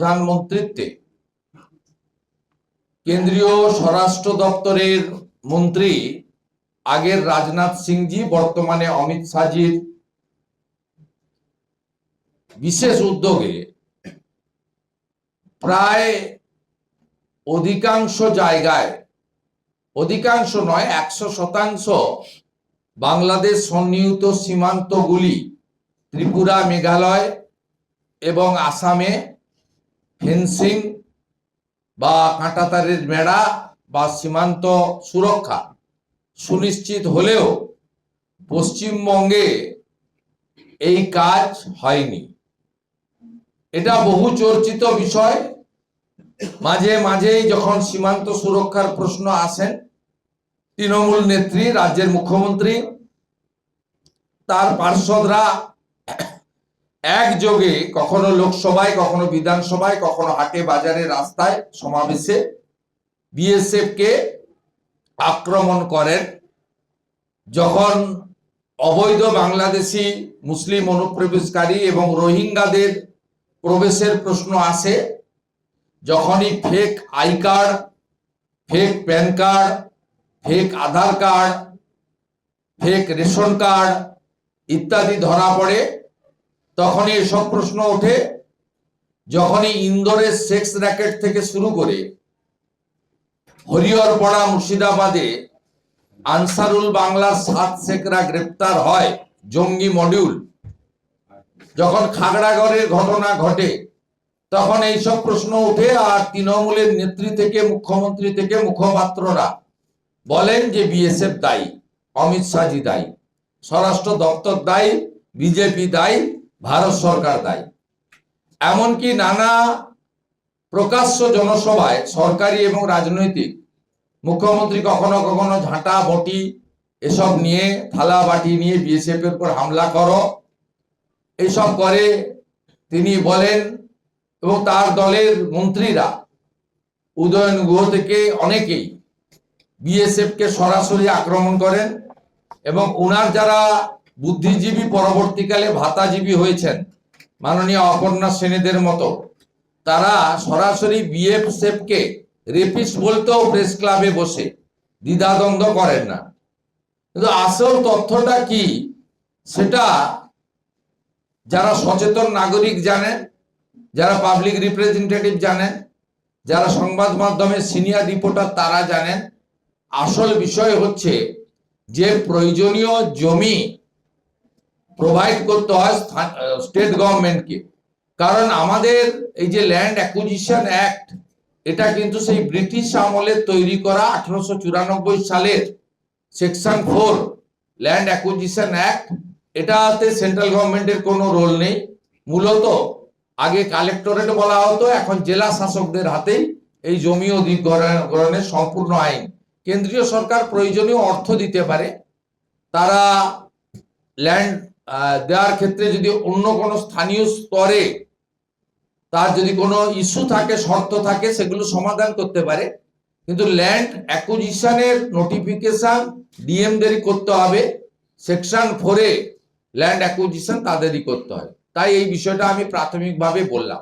প্রধানমন্ত্রীত্বে কেন্দ্রীয় স্বরাষ্ট্র দপ্তরের মন্ত্রী আগের রাজনাথ সিংজি, বর্তমানে অমিত শাহজির বিশেষ উদ্যোগে প্রায় অধিকাংশ জায়গায়, অধিকাংশ নয়, একশো শতাংশ বাংলাদেশ সন্নিহিত সীমান্তগুলি ত্রিপুরা, মেঘালয় এবং আসামে ফেন্সিং বা কাঁটাতারের বেড়া বা সীমান্ত সুরক্ষা সুনিশ্চিত হলেও পশ্চিমবঙ্গে এই কাজ হয়নি। এটা বহু চর্চিত বিষয়। মাঝে মাঝেই যখন সীমান্ত সুরক্ষার প্রশ্ন আসেন তৃণমূল নেত্রী, রাজ্যের মুখ্যমন্ত্রী, তার পার্ষদরা একযোগে কখনো লোকসভায়, কখনো বিধানসভায়, কখনো হাটে বাজারে রাস্তায় সমাবেশে বিএসএফ কে আক্রমণ করেন। যখন অবৈধ বাংলাদেশি মুসলিম অনুপ্রবেশকারী এবং রোহিঙ্গাদের প্রবেশের প্রশ্ন আসে, যখনই fake I card fake PAN card fake Aadhaar card fake ration card ইত্যাদি ধরা পড়ে তখনই এসব প্রশ্ন ওঠে, যখনই ইন্দোরের সেক্স র্যাকেট থেকে শুরু করে হরিহরপাড়া মুর্শিদাবাদে আনসারুল বাংলার সাত শেখরা গ্রেপ্তার হয় জঙ্গি মডিউল। যখন খাগড়াগড়ের ঘটনা ঘটে, তখন এইসব প্রশ্ন ওঠে আর তৃণমূলের নেত্রী থেকে, মুখ্যমন্ত্রী থেকে মুখপাত্ররা বলেন যে বিএসএফ দায়ী, অমিত শাহজি দায়ী, স্বরাষ্ট্র দপ্তর দায়ী, বিজেপি দায়ী ভারত সরকার দায়ী। এমনকি নানা প্রকাশ্য জনসভায় সরকারি এবং রাজনৈতিক, মুখ্যমন্ত্রী কখনো কখনো ঝাঁটা, বটি এসব নিয়ে, থালা বাটি নিয়ে বিএসএফ এর উপর হামলা করো এইসব করে তিনি বলেন এবং তার দলের মন্ত্রীরা উদয়ন গুহ থেকে অনেকেই বিএসএফ কে সরাসরি আক্রমণ করেন এবং ওনার যারা বুদ্ধিজীবী পরবর্তীকালে ভাতাজীবী হয়েছেন। মাননীয় অপর্ণা সেনেদের মতো। তারা সরাসরি বিএসএফ কে রেপিস্ট বলতেও প্রেস ক্লাবে বসে। দ্বিধাদ্বন্দ্ব করেন না। কিন্তু আসল তথ্যটা কি? সেটা যারা সচেতন নাগরিক জানেন, যারা পাবলিক রিপ্রেজেন্টেটিভ জানেন, যারা সংবাদ মাধ্যমে সিনিয়র রিপোর্টার তারা জানেন। আসল বিষয় হচ্ছে যে প্রয়োজনীয় জমি প্রোভাইড করতে হয় স্টেট গভর্নমেন্টকে কারণ আমাদের এই যে ল্যান্ড অ্যাকুইজিশন অ্যাক্ট এটা কিন্তু সেই ব্রিটিশ আমলে তৈরি করা আঠারোশো চুরানব্বই সালের section four land acquisition act এটাতে সেন্ট্রাল গভর্নমেন্টের কোনো রোল নেই। মূলত আগে কালেক্টরেট বলা হতো, এখন জেলা শাসকদের হাতেই এই জমি অধিগ্রহণের সম্পূর্ণ আইন। কেন্দ্রীয় সরকার প্রয়োজনীয় অর্থ দিতে পারে। তারা ল্যান্ড দেওয়ার ক্ষেত্রে যদি অন্য কোনো স্থানীয় স্তরে তার যদি কোনো ইস্যু থাকে, শর্ত থাকে, সেগুলো সমাধান করতে পারে। কিন্তু ল্যান্ড অ্যাকুজিশনের নোটিফিকেশন ডিএমদেরই করতে হবে। সেকশন ফোরে ল্যান্ড অ্যাকুজিশন তাদেরই করতে হয়। তাই এই বিষয়টা আমি প্রাথমিকভাবে বললাম।